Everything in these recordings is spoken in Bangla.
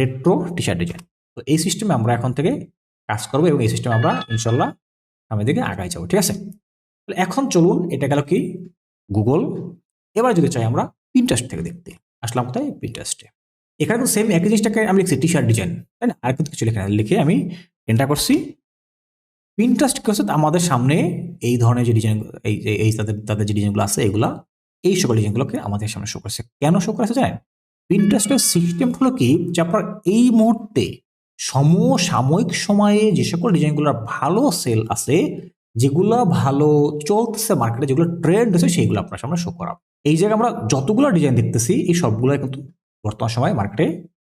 রেট্রো টি শার্ট ডিজাইন তো এই সিস্টেমে আমরা এখন থেকে কাজ করব এবং এই সিস্টেমে আমরা ইনশাল্লাহ সামনের দিকে আগাই যাব, ঠিক আছে? তাহলে এখন চলুন, এটা গেল কি? গুগল এবার যদি চাই আমরা পিন্টারেস্ট থেকে দেখতে। আসলাম কোথায়? পিন্টারেস্টে এখানে কিন্তু সেম একই জিনিসটাকে আমি লিখছি টি শার্ট ডিজাইন তাই না? আর কিন্তু কিছু লেখা। লিখে আমি এন্টার করছি। পিন্টারেস্ট কি আমাদের সামনে এই ধরনের যে ডিজাইন এই এই তাদের তাদের যে ডিজাইনগুলো আছে, এগুলা, এই সকল ডিজাইনগুলোকে আমাদের সামনে শো করেছে। কেন শো করেছে জানেন? পিন্টারেস্টের সিস্টেম হলো কি? যে আপনার এই মুহূর্তে সমসাময়িক সময়ে যে সকল ডিজাইনগুলোর ভালো সেল আছে, যেগুলো ভালো চলতেছে মার্কেটে যেগুলো ট্রেন্ড আছে সেইগুলো আপনার সামনে শো করা। এই জায়গায় আমরা যতগুলো ডিজাইন দেখতেছি, এই সবগুলো কিন্তু বর্তমান সময়ে মার্কেটে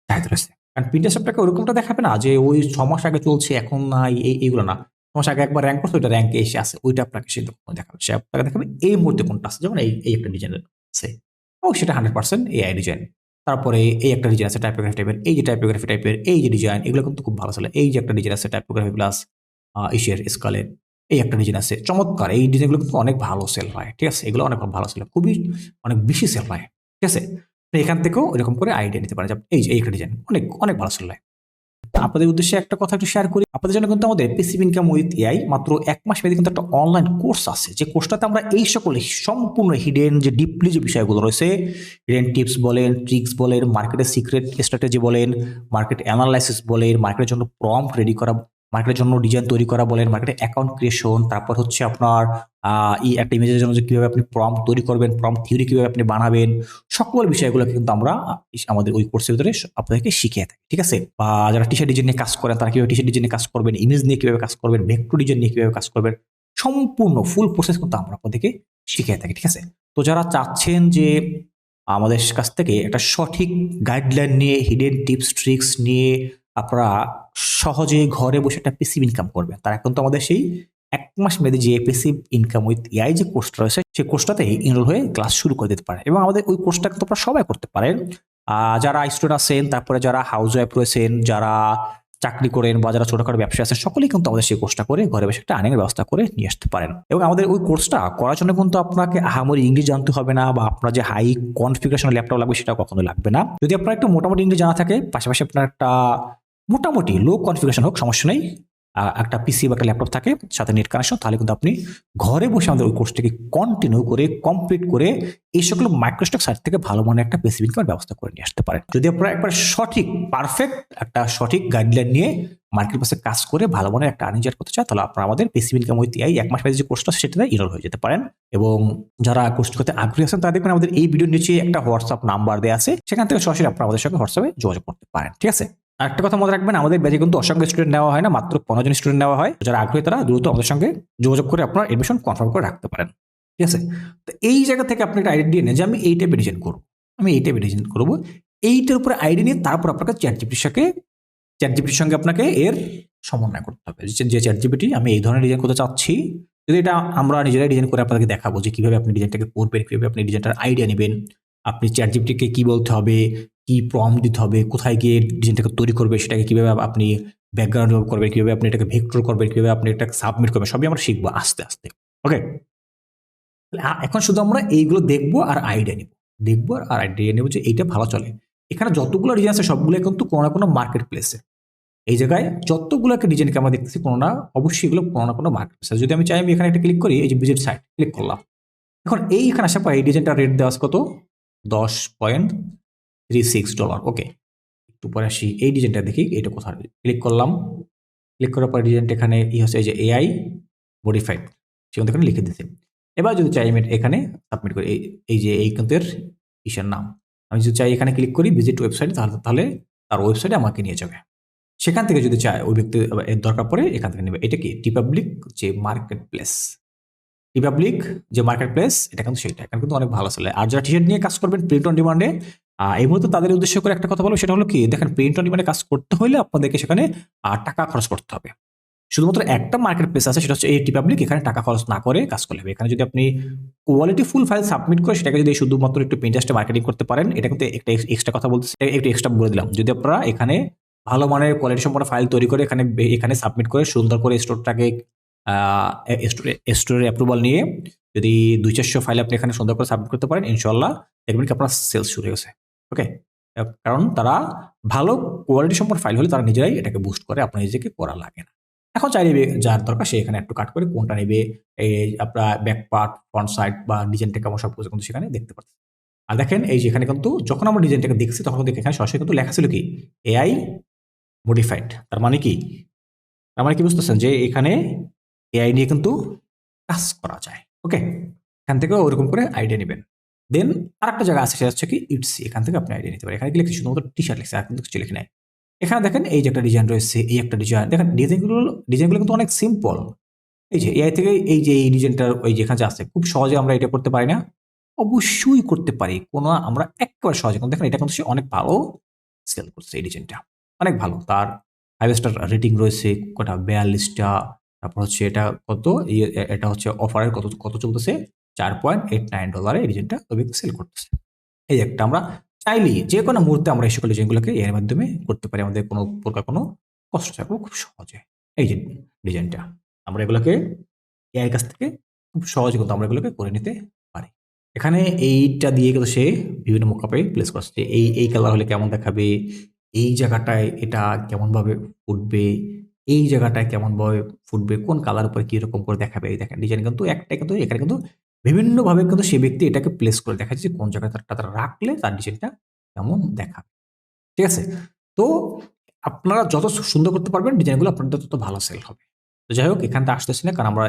চাহিদা রয়েছে। কারণ পিন্টারেস্ট আপনাকে ওরকমটা দেখাবে না যে ওই ছ মাস আগে চলছে, এখন নাই, এই, এইগুলো না। ছ মাস আগে একবার র্যাঙ্ক করছে, ওইটা র্যাঙ্কে এসে আসে ওইটা আপনাকে সে দেখাবে। সে আপনাকে দেখাবে এই মুহূর্তে কোনটা আছে, যেমন এই এই একটা ডিজাইন আছে। ও সেটা হান্ড্রেড পার্সেন্ট এআই ডিজাইন তারপরে এই একটা ডিজাইন আছে টাইপোগ্রাফি টাইপের এই যে টাইপোগ্রাফি টাইপের এই যে ডিজাইন এগুলো কিন্তু খুব ভালো চলে। এই যে একটা ডিজাইন আছে টাইপোগ্রাফি প্লাস এশিয়ার স্কালের এই একটা ডিজাইন আছে। চমৎকার, এই ডিজাইনগুলো কিন্তু অনেক ভালো সেল হয়, ঠিক আছে? এগুলো অনেক ভালো সেল খুবই অনেক বেশি সেল হয়, ঠিক আছে? এখান থেকেও এরকম করে আইডিয়া নিতে পারে এই যে, এই একটা ডিজাইন অনেক অনেক ভালো সেল হয়। আপনাদের উদ্দেশ্যে একটা কথা একটু শেয়ার করি। আপনাদের জন্য কিন্তু আমাদের পেসিভ ইনকাম উইথ এআই মাত্র এক মাস মেয়াদী কিন্তু একটা অনলাইন কোর্স আছে। যে কোর্সটাতে আমরা এই সকল সম্পূর্ণ হিডেন যে ডিপলি যে বিষয়গুলো রয়েছে হিডেন টিপস বলেন ট্রিক্স বলেন মার্কেটের সিক্রেট স্ট্র্যাটেজি বলেন মার্কেট অ্যানালাইসিস বলেন মার্কেটের জন্য প্রম্পট রেডি করা মার্কেটের জন্য ডিজাইন তৈরি করা বলেন মার্কেটে অ্যাকাউন্ট ক্রিয়েশন তারপর হচ্ছে আপনার এই একটা ইমেজের জন্য যে কীভাবে আপনি প্রম্পট তৈরি করবেন প্রম্পট থিওরি কীভাবে আপনি বানাবেন, সকল বিষয়গুলো কিন্তু আমরা আমাদের ওই কোর্সের ভিতরে আপনাদেরকে শিখিয়ে থাকি, ঠিক আছে? বা যারা টি ডিজাইন নিয়ে কাজ করেন, তারা কীভাবে টি ডিজাইন নিয়ে কাজ করবেন ইমেজ নিয়ে কীভাবে কাজ করবেন ভেক্টর ডিজাইন নিয়ে কীভাবে কাজ করবেন, সম্পূর্ণ ফুল প্রসেস কিন্তু আমরা আপনাদেরকে শিখিয়ে থাকি, ঠিক আছে? তো যারা চাচ্ছেন যে আমাদের কাছ থেকে একটা সঠিক গাইডলাইন নিয়ে হিডেন টিপস ট্রিক্স নিয়ে আপনারা সহজে ঘরে বসে একটা পেসিভ ইনকাম করবেন। তারা কিন্তু আমাদের সেই এক মাস মেয়াদী যে পেসিভ ইনকাম উইথ এআই যে কোর্সটা রয়েছে সেই কোর্সটাতে ইনরোল হয়ে ক্লাস শুরু করে দিতে পারেন। এবং আমাদের ওই কোর্সটা আপনারা সবাই করতে পারেন। যারা স্টুডেন্ট আছেন, তারপরে যারা হাউস ওয়াইফ রয়েছেন, যারা চাকরি করেন বা যারা ছোটখাটো ব্যবসা আছেন, সকলেই কিন্তু আমাদের সেই কোর্সটা করে ঘরে বসে একটা আর্নিংয়ের ব্যবস্থা করে নিয়ে আসতে পারেন। এবং আমাদের ওই কোর্সটা করার জন্য কিন্তু আপনাকে আহামরি ইংলিশ জানতে হবে না বা আপনার যে হাই কনফিগারেশন ল্যাপটপ লাগবে সেটা কখনো লাগবে না। যদি আপনার একটু মোটামুটি ইংলিশ জানা থাকে, পাশাপাশি আপনার একটা মোটামুটি লো কনফিগারেশন হোক, সমস্যা নেই। একটা পিসি বা একটা ল্যাপটপ থাকে, সাথে নেট কানেকশন তাহলে কিন্তু আপনি ঘরে বসে আমাদের ওই কোর্সটিকে কন্টিনিউ করে কমপ্লিট করে এই সকল মাইক্রোস্টক সাইট থেকে ভালো মানের একটা পেসিভ ইনকামের ব্যবস্থা করে নিয়ে আসতে পারেন। যদি আপনারা একবার সঠিক পারফেক্ট একটা সঠিক গাইডলাইন নিয়ে মার্কেট পাশে কাজ করে ভালো মানের একটা আর্নিং করতে চায়, তাহলে আপনারা আমাদের পেসিভ ইনকাম উইথ এই এক মাস পরে যে কোর্সটা সেটাতে ইনরোল হয়ে যেতে পারেন। এবং যারা কোর্সটি করতে আগ্রহী আছেন, তারা দেখবেন আমাদের এই ভিডিওর নিচে একটা হোয়াটসঅ্যাপ নাম্বার দেওয়া আছে। সেখান থেকে সরাসরি আপনারা আমাদের সঙ্গে হোয়াটসঅ্যাপে যোগাযোগ করতে পারেন, ঠিক আছে? একটা কথা মনে রাখবেন, আমাদের ব্যাচে কিন্তু অসংখ্য স্টুডেন্ট নেওয়া হয় না, মাত্র পনেরো জন স্টুডেন্ট নেওয়া হয়। যারা আগ্রহী তারা দ্রুত আমাদের সঙ্গে যোগাযোগ করে আপনার এডমিশন কনফার্ম করে রাখতে পারেন। ঠিক আছে? তো এই জায়গা থেকে আপনি একটা আইডি দিয়ে নেন যে আমি এই টাইপের ডিজাইন করব। আমি এই টাইপের ডিজাইন করব। এইটার উপরে আইডি নিয়ে তারপর আপনাকে চ্যাট জিপিটির সঙ্গে চ্যাট জিপিটির সঙ্গে আপনাকে এর সমন্বয় করতে হবে। যে চ্যাট জিপিটি আমি এই ধরনের ডিজাইন করতে চাচ্ছি, যদি এটা আমরা নিজেরাই ডিজাইন করে আপনাকে দেখাবো যে কীভাবে আপনি ডিজাইনটাকে করবেন, কীভাবে আপনি ডিজাইনটার আইডিয়া নেবেন আপনি চ্যাট জিপিটিকে কি বলতে হবে, কি প্রম দিতে হবে, কোথায় গিয়ে ডিজাইনটাকে তৈরি করবে, সেটাকে কীভাবে আপনি ব্যাকগ্রাউন্ড করবেন, কীভাবে আপনি এটাকে ভেক্টর করবেন, কীভাবে আপনি এটাকে সাবমিট করবেন, সবই আমরা শিখব আস্তে আস্তে। ওকে এখন শুধু আমরা এইগুলো দেখব আর আইডিয়া নিব। দেখব আর আইডিয়া নেব যে এইটা ভালো চলে। এখানে যতগুলো ডিজাইন আছে সবগুলো কিন্তু কোনো না কোনো মার্কেট প্লেসে এই জায়গায় যতগুলো একটা ডিজাইনকে আমরা দেখতেছি, কোনো না অবশ্যই এগুলো কোনো না কোনো মার্কেট প্লেসে যদি আমি চাই, আমি এখানে একটা ক্লিক করি, এই যে ভিজিট সাইট ক্লিক করলাম। এখন এইখানে আসার পর এই ডিজাইনটা রেট দেওয়া কত? দশ point three six dollar. Okay, একটু পরে আসি। এই ডিজাইনটা দেখি এটা কোথায়? ক্লিক করলাম। ক্লিক করার পর ডিজাইনটা এখানে ই হচ্ছে এই যে এআই মডিফাইড। সেখানে এখানে লিখে দিতে এবার যদি চাই আমি এখানে সাবমিট করি, এই যে এই কিন্তু ইসের নাম? আমি যদি চাই এখানে ক্লিক করি ভিজিট ওয়েবসাইট তাহলে তাহলে তার ওয়েবসাইটে আমাকে নিয়ে যাবে। সেখান থেকে যদি চায় ওই ব্যক্তি দরকার পড়ে, এখান থেকে নেবে। এটা কি? টিপাবলিক যে মার্কেট প্লেস রিপাবলিক যে মার্কেট প্লেস এটা কিন্তু সেটা এখানে কিন্তু অনেক ভালো চলে আর যারা টি শার্ট নিয়ে কাজ করবেন প্রিন্ট অন ডিমান্ডে এই মুহূর্তে তাদের উদ্দেশ্য করে একটা কথা বলব, সেটা হলো কি, দেখেন প্রিন্ট অন ডিমান্ডে কাজ করতে হলে আপনাদেরকে সেখানে টাকা খরচ করতে হবে। শুধুমাত্র একটা মার্কেট প্লেস আছে, সেটা হচ্ছে এই টিপাবলিক এখানে টাকা খরচ না করে কাজ করলে হবে। এখানে যদি আপনি কোয়ালিটি ফুল ফাইল সাবমিট করে, সেটাকে যদি শুধুমাত্র একটু প্রিন্টাস্টে মার্কেটিং করতে পারেন, এটা কিন্তু একটা এক্সট্রা কথা বলতে, একটু এক্সট্রা বলে দিলাম। যদি আপনারা এখানে ভালো মানের কোয়ালিটি সম্পন্ন ফাইল তৈরি করে এখানে এখানে সাবমিট করে সুন্দর করে স্টোরটাকে স্টোরের অ্যাপ্রুভাল নিয়ে যদি দুই চারশো ফাইল আপনি এখানে সুন্দর করে সাবমিট করতে পারেন ইনশাল্লাহ দেখবেন কি আপনার সেলস শুরু হয়ে গেছে। ওকে কারণ তারা ভালো কোয়ালিটি সম্পন্ন ফাইল হলে তারা নিজেরাই এটাকে বুস্ট করে, আপনার নিজেকে করা লাগে না। এখন চাইলে যার দরকার সে এখানে একটু কাট করে কোনটা নেবে, এই আপনার ব্যাক পার্ট ফ্রন্ট সাইড বা ডিজাইনটা কেমন সব কিছু কিন্তু সেখানে দেখতে পাচ্ছি আর দেখেন এই যে এখানে কিন্তু যখন আমরা ডিজাইনটাকে দেখছি তখন কিন্তু এখানে সরাসরি কিন্তু লেখা ছিল কি? এআই মডিফাইড তার মানে কি? তার মানে কি বুঝতেছেন যে এখানে এআই নিয়ে কিন্তু কাজ করা যায়। ওকে এখান থেকে ওরকম করে আইডিয়া নেবেন। দেন আর একটা জায়গা আছে, সেটা হচ্ছে কি ইটসি এখান থেকে আপনি আইডিয়া নিতে পারেন। এখানে লিখছি শুধুমাত্র টি শার্ট লিখছে, আর কিন্তু কিছু লিখে নেয় এখানে দেখেন এই যে একটা ডিজাইন রয়েছে, এই একটা ডিজাইন দেখেন ডিজাইনগুলো ডিজাইনগুলো কিন্তু অনেক সিম্পল এই যে এআই থেকে এই যে এই ডিজাইনটার ওই যেখানে আছে, খুব সহজে আমরা এটা করতে পারি না। অবশ্যই করতে পারি। কোনো আমরা একেবারে সহজে কিন্তু দেখেন এটা কিন্তু সে অনেক ভালো সেল করছে এই ডিজাইনটা অনেক ভালো। তার ফাইভ স্টার রেটিং রয়েছে, কটা, বিয়াল্লিশটা। তারপর হচ্ছে এটা কত? এটা হচ্ছে অফারের কত কত চলতেছে? চার পয়েন্ট এইট নাইন ডলারে এই ডিজাইনটা তবে সেল করতেছে। এই একটা আমরা চাইলে যে কোনো মুহূর্তে আমরা এই সকল ডিজাইনগুলোকে এর মাধ্যমে করতে পারি। আমাদের কোনো প্রকার কোনো কষ্ট থাকবে খুব সহজে এই যে ডিজাইনটা আমরা এগুলোকে এআই কাছ থেকে খুব সহজে কিন্তু আমরা এগুলোকে করে নিতে পারি। এখানে এইটা দিয়ে কিন্তু সে বিভিন্ন মোকাপে প্লেস করছে এই এই কালার হলে কেমন দেখাবে? এই জায়গাটায় এটা কেমনভাবে ফুটবে এই জায়গাটায় কেমনভাবে ফুটবে, কোন কালার উপরে কীরকম করে দেখাবে, এই দেখেন ডিজাইন কিন্তু একটাই কিন্তু এখানে কিন্তু বিভিন্নভাবে কিন্তু সে ব্যক্তি এটাকে প্লেস করে দেখাচ্ছে যে কোন জায়গায় তার তারা রাখলে তার ডিজাইনটা কেমন দেখাবে। ঠিক আছে? তো আপনারা যত সুন্দর করতে পারবেন ডিজাইনগুলো আপনাদের তত ভালো সেল হবে। তো যাই হোক এখানটা আসতেছি না, কারণ আমরা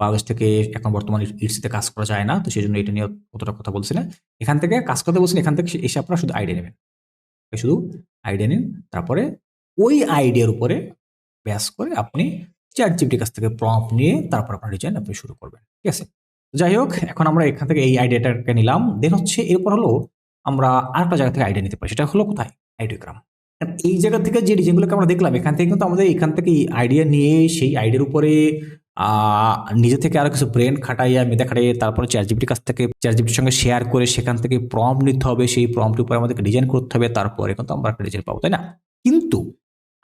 বাংলাদেশ থেকে এখন বর্তমানে ইটসিতে কাজ করা যায় না, তো সেই জন্য এটা নিয়ে অতটা কথা বলছি না। এখান থেকে কাজ করতে বলছেন এখান থেকে এসে আপনারা শুধু আইডিয়া নেবেন। শুধু আইডিয়া নিন, তারপরে ওই আইডিয়ার উপরে ব্যাস করে আপনি চ্যাট জিপিটির কাছ থেকে প্রম্প নিয়ে তারপর আপনার ডিজাইন আপনি শুরু করবেন, ঠিক আছে? যাই হোক, এখন আমরা এখান থেকে এই আইডিয়াটাকে নিলাম দেন হচ্ছে এরপর হলো আমরা আরেকটা জায়গা থেকে আইডিয়া নিতে পারি, সেটা হলো কোথায়? আইডিওগ্রাম এই জায়গা থেকে যে ডিজাইনগুলোকে আমরা দেখলাম, এখান থেকে কিন্তু আমাদের এখান থেকে আইডিয়া নিয়ে, সেই আইডিয়ার উপরে নিজে থেকে আরও কিছু ব্রেন খাটাইয়া, মেধা খাটাইয়া, তারপরে চ্যাট জিপিটির কাছ থেকে চ্যাট জিপিটির সঙ্গে শেয়ার করে সেখান থেকে প্রম নিতে হবে, সেই প্রমটির উপরে আমাদেরকে ডিজাইন করতে হবে, তারপরে কিন্তু আমরা একটা ডিজাইন পাবো, তাই না? কিন্তু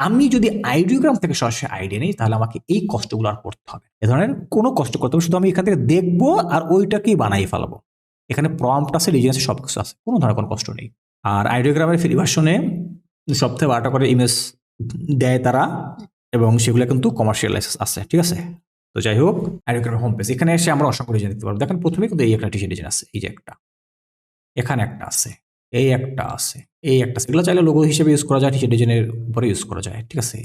আমি যদি আইডিওগ্রাম থেকে সরাসরি আইডিয়া নিই, তাহলে আমাকে এই কষ্টগুলো আর করতে হবে। এ ধরনের কোনো কষ্ট করতে হবে শুধু আমি এখান থেকে দেখব আর ওইটাকেই বানাই ফেলাবো। এখানে প্রম্পট আছে আছে সব কিছু আছে, কোনো ধরনের কোনো কষ্ট নেই। আর আইডিওগ্রামের ফ্রি ভার্সনে সপ্তাহে বারোটা করে ইমেজ দেয় তারা এবং সেগুলো কিন্তু কমার্শিয়াল লাইসেন্স আছে, ঠিক আছে? তো যাই হোক আইডিওগ্রামের হোম পেজ এখানে এসে আমরা অসংখ্য ডিজাইন দিতে পারব। দেখেন প্রথমে কিন্তু এই একটা টি ডিজাইন আছে, এই যে একটা। এখানে একটা আছে, এই একটা আছে। এই একটা সেগুলো চাইলে লোগো হিসেবে ইউজ করা যায় টি ডিজাইনের উপরে ইউজ করা যায়, ঠিক আছে?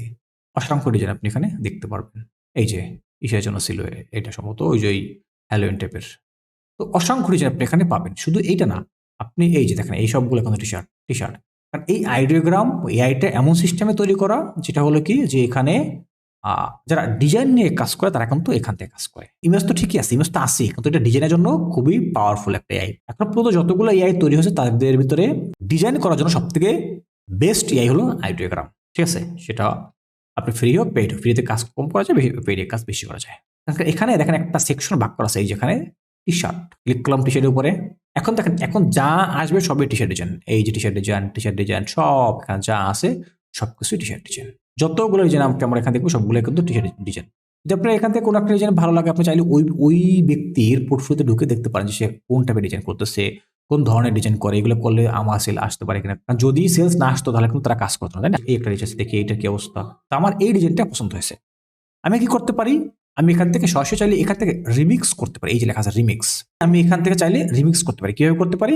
অসংখ্য ডিজাইন আপনি এখানে দেখতে পারবেন। এই যে, ইসের জন্য ছিল এটা সম্ভবত ওই যে ওই হ্যালোইন টাইপের তো অসংখ্য ডিজাইন আপনি এখানে পাবেন। শুধু এইটা না, আপনি এই যে দেখেন, এই সবগুলো কিন্তু টি শার্ট টি শার্ট কারণ এই আইডিওগ্রাম এআইটা এমন সিস্টেমে তৈরি করা, যেটা হলো কি? যে এখানে যারা ডিজাইন নিয়ে কাজ করে, তারা কিন্তু এখান থেকে কাজ করে। ইমেজ তো ঠিকই আছে ইমেজ তো আছে কিন্তু এটা ডিজাইনের জন্য খুবই পাওয়ারফুল একটা এআই এখন পর্যন্ত যতগুলো এআই তৈরি হয়েছে, তাদের ভিতরে ডিজাইন করার জন্য সব থেকে বেস্ট এআই হলো আইডিওগ্রাম ঠিক আছে? সেটা আপনি ফ্রি হোক পেইড ফ্রিতে কাজ কম করা যায় পেইডে কাজ বেশি করা যায়। এখানে দেখেন একটা সেকশন ভাগ করা আছে, এই যেখানে টি শার্ট ক্লিক করলাম টি শার্টের উপরে। এখন দেখেন, এখন যা আসবে সবই টি শার্ট ডিজাইন এই যে T shirt design T shirt design সব এখানে যা আছে সব কিছু টি শার্ট ডিজাইন যতগুলো ডিজাইন আমাকে আমরা এখান দেখব সবগুলো কিন্তু ডিজাইন যদি আপনার এখান থেকে কোনো একটা ডিজাইন ভালো লাগে, আপনি চাইলে ওই ওই ব্যক্তির পোর্টফোলিওতে ঢুকে দেখতে পারেন যে সে কোন টাইপের ডিজাইন করতেছে, কোন ধরনের ডিজাইন করে, এগুলো করলে আমার সেল আসতে পারে কিনা। যদি সেলস না আসতো, তাহলে কিন্তু তারা কাজ করতো না, তাই না? এই একটা ডিজাইন দেখি এইটা কি অবস্থা। তো আমার এই ডিজাইনটা পছন্দ হয়েছে। আমি কি করতে পারি? আমি এখান থেকে সরাসরি চাইলে এখান থেকে রিমিক্স করতে পারি। এই যে লেখা আছে রিমিক্স আমি এখান থেকে চাইলে রিমিক্স করতে পারি। কীভাবে করতে পারি?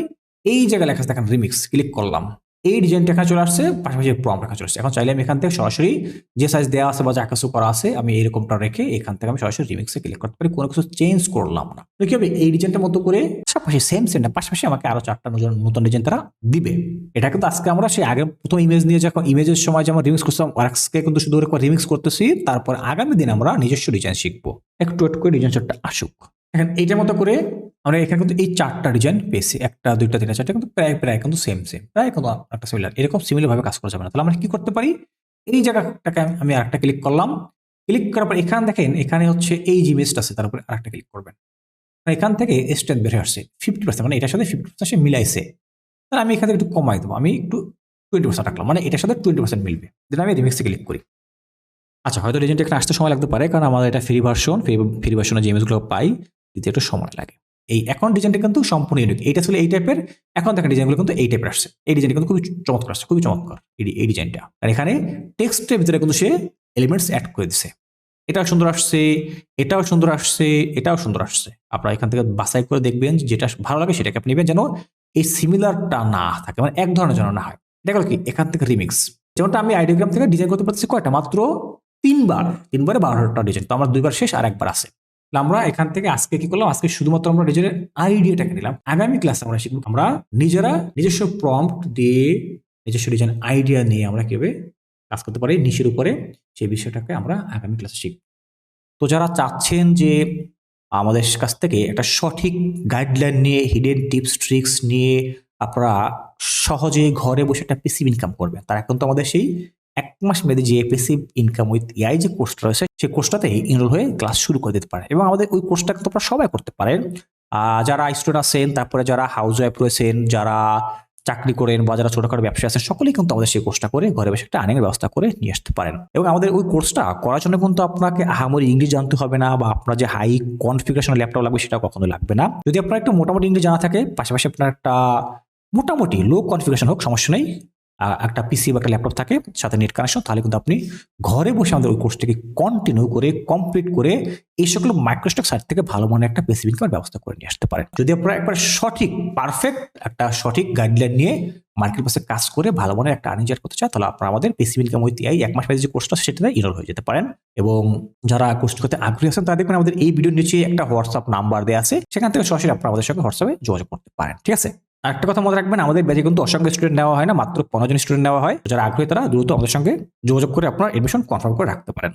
এই জায়গায় লেখা আছে, দেখেন রিমিক্স ক্লিক করলাম। এই ডিজাইনটা এখানে চলে আসছে, পাশাপাশি প্রম লেখা চলে আসছে। এখন চাইলে আমি এখান থেকে সরাসরি যে সাইজ দেওয়া আছে বা যা কিছু করা আছে, আমি এরকমটা রেখে এখান থেকে আমি সরাসরি রিমিক্সে ক্লিক করতে পারি। কোনো কিছু চেঞ্জ করলাম না। কি হবে? এই ডিজাইনটার মতো করে পাশাপাশি সেম সেমটা পাশাপাশি আমাকে আরও চারটা নতুন নতুন ডিজাইন তারা দিবে। এটা কিন্তু আজকে আমরা সেই আগের প্রথম ইমেজ নিয়ে যখন ইমেজের সময় যেমন রিমিক্স করছিলাম আজকে কিন্তু শুধু ওরকম রিমিক্স করতেছি, তারপর আগামী দিন আমরা নিজস্ব ডিজাইন শিখব। একটু একটু করে ডিজাইন চারটা আসুক। এখন এইটার মতো করে আমরা এখানে কিন্তু এই চারটা ডিজাইন পেয়েছি। একটা, দুইটা, তিনটা, চারটা কিন্তু প্রায় প্রায় কিন্তু সেম সেম প্রায় কিন্তু একটা সিমিলার এরকম সিমিলার ভাবে কাজ করা যাবে না। তাহলে আমরা কি করতে পারি? এই জায়গাটাকে আমি- আরেকটা ক্লিক করলাম। ক্লিক করার পর এখানে দেখেন, এখানে হচ্ছে এই যে ইমেজটা আছে, তার উপরে আরেকটা ক্লিক করবেন। এখান থেকে স্ট্রেন্থ বেড়ে আসছে। ফিফটি পার্সেন্ট মানে এটার সাথে ফিফটি পার্সেন্ট সে মিলাইছে। তাহলে আমি এখান থেকে একটু কমাই দেবো। আমি একটু টোয়েন্টি পার্সেন্ট রাখলাম মানে এটার সাথে টোয়েন্টি পার্সেন্ট মিলবে। দেন আমি রিমিক্সে ক্লিক করি। আচ্ছা হয়তো ডিজাইনটা এখানে আসতে সময় লাগতে পারে, কারণ আমাদের এটা ফ্রি ভার্সন ফ্রি ফ্রি ভার্সনে যে ইমেজগুলো পাই, দিতে একটু সময় লাগে। এই এখন ডিজাইনটা কিন্তু সম্পূর্ণ ইউনিক এইটা ছিল এই টাইপের এখন দেখেন ডিজাইনগুলো কিন্তু এই টাইপের আসছে। এই ডিজাইনটা কিন্তু খুবই চমৎকার আসছে, খুবই চমৎকার এই ডিজাইনটা আর এখানে টেক্সটের ভিতরে কিন্তু সে এলিমেন্টস অ্যাড করে দিছে। এটাও সুন্দর আসছে, এটাও সুন্দর আসছে, এটাও সুন্দর আসছে। আপনারা এখান থেকে বাছাই করে দেখবেন যেটা ভালো লাগে সেটাকে আপনি নেবেন যেন এই সিমিলারটা না থাকে মানে এক ধরনের যেন না হয়। এটা গেল কি, এখান থেকে রিমিক্স যেমনটা আমি আইডিওগ্রাম থেকে ডিজাইন করতে পারছি কয়টা? মাত্র তিনবার, তিনবারে বারোটা ডিজাইন তো আমার দুইবার শেষ আর একবার আছে। আমরা এখান থেকে আজকে কি করলাম? আজকে শুধুমাত্র আমরা ডিজাইনের আইডিয়াটাকে নিলাম। আগামী ক্লাসে আমরা শিখব আমরা নিজেরা নিজস্ব প্রম্পট দিয়ে নিজস্ব ডিজাইন আইডিয়া নিয়ে আমরা কীভাবে কাজ করতে পারি, নিচের উপরে সেই বিষয়টাকে আমরা আগামী ক্লাসে শিখব। তো যারা চাচ্ছেন যে আমাদের কাছ থেকে একটা সঠিক গাইডলাইন নিয়ে হিডেন টিপস ট্রিক্স নিয়ে আপনারা সহজে ঘরে বসে একটা পেসিভ ইনকাম করবেন, তারা কিন্তু আমাদের সেই এক মাস মেয়াদী যে পেসিভ ইনকাম উইথ এআই যে কোর্সটা রয়েছে সেই কোর্সটাতে ইনরোল হয়ে ক্লাস শুরু করে দিতে পারে। এবং আমাদের ওই কোর্সটা আপনারা সবাই করতে পারেন। যারা স্টুডেন্ট আছেন, তারপরে যারা হাউস ওয়াইফ রয়েছেন, যারা চাকরি করেন বা যারা ছোটখাটো ব্যবসা আছেন, সকলেই কিন্তু আমাদের সেই কোর্সটা করে ঘরে বসে একটা আর্নিংয়ের ব্যবস্থা করে নিয়ে আসতে পারেন। এবং আমাদের ওই কোর্সটা করার জন্য কিন্তু আপনাকে আহামরি ইংলিশ জানতে হবে না বা আপনার যে হাই কনফিগারেশন ল্যাপটপ লাগবে সেটা কখনো লাগবে না। যদি আপনার একটু মোটামুটি ইংলিশ জানা থাকে, পাশাপাশি আপনার একটা মোটামুটি লো কনফিগারেশন হোক, সমস্যা নেই। একটা পিসি বা একটা ল্যাপটপ থাকে, সাথে নেট কানেকশন তাহলে কিন্তু আপনি ঘরে বসে আমাদের ওই কোর্সটিকে কন্টিনিউ করে কমপ্লিট করে এই সকল মাইক্রোস্টক সাইট থেকে ভালো মনে একটা পেসিভ ইনকামের ব্যবস্থা করে নিয়ে আসতে পারেন। যদি আপনারা একবার সঠিক পারফেক্ট একটা সঠিক গাইডলাইন নিয়ে মার্কেট প্লেসে কাজ করে ভালো মনে একটা আর্নিং করতে চান তাহলে আপনারা আমাদের পেসিভ ইনকাম উইথ এই এক মাস মেয়াদী যে কোর্সটা সেটাতে ইনরোল হয়ে যেতে পারেন। এবং যারা কোর্সটি করতে আগ্রহী আছেন, তারা দেখবেন আমাদের এই ভিডিওর নিচে একটা হোয়াটসঅ্যাপ নাম্বার দেওয়া আছে, সেখান থেকে সরাসরি আপনারা আমাদের সঙ্গে হোয়াটসঅ্যাপে যোগাযোগ করতে পারেন। ঠিক আছে? আরেকটা কথা মনে রাখবেন, আমাদের ব্যাচে কিন্তু অসংখ্য স্টুডেন্ট নেওয়া হয় না, মাত্র পনেরো জন স্টুডেন্ট নেওয়া হয়। যারা আগ্রহী তারা দ্রুত আমাদের সঙ্গে যোগাযোগ করে আপনার এডমিশন কনফার্ম করে রাখতে পারেন।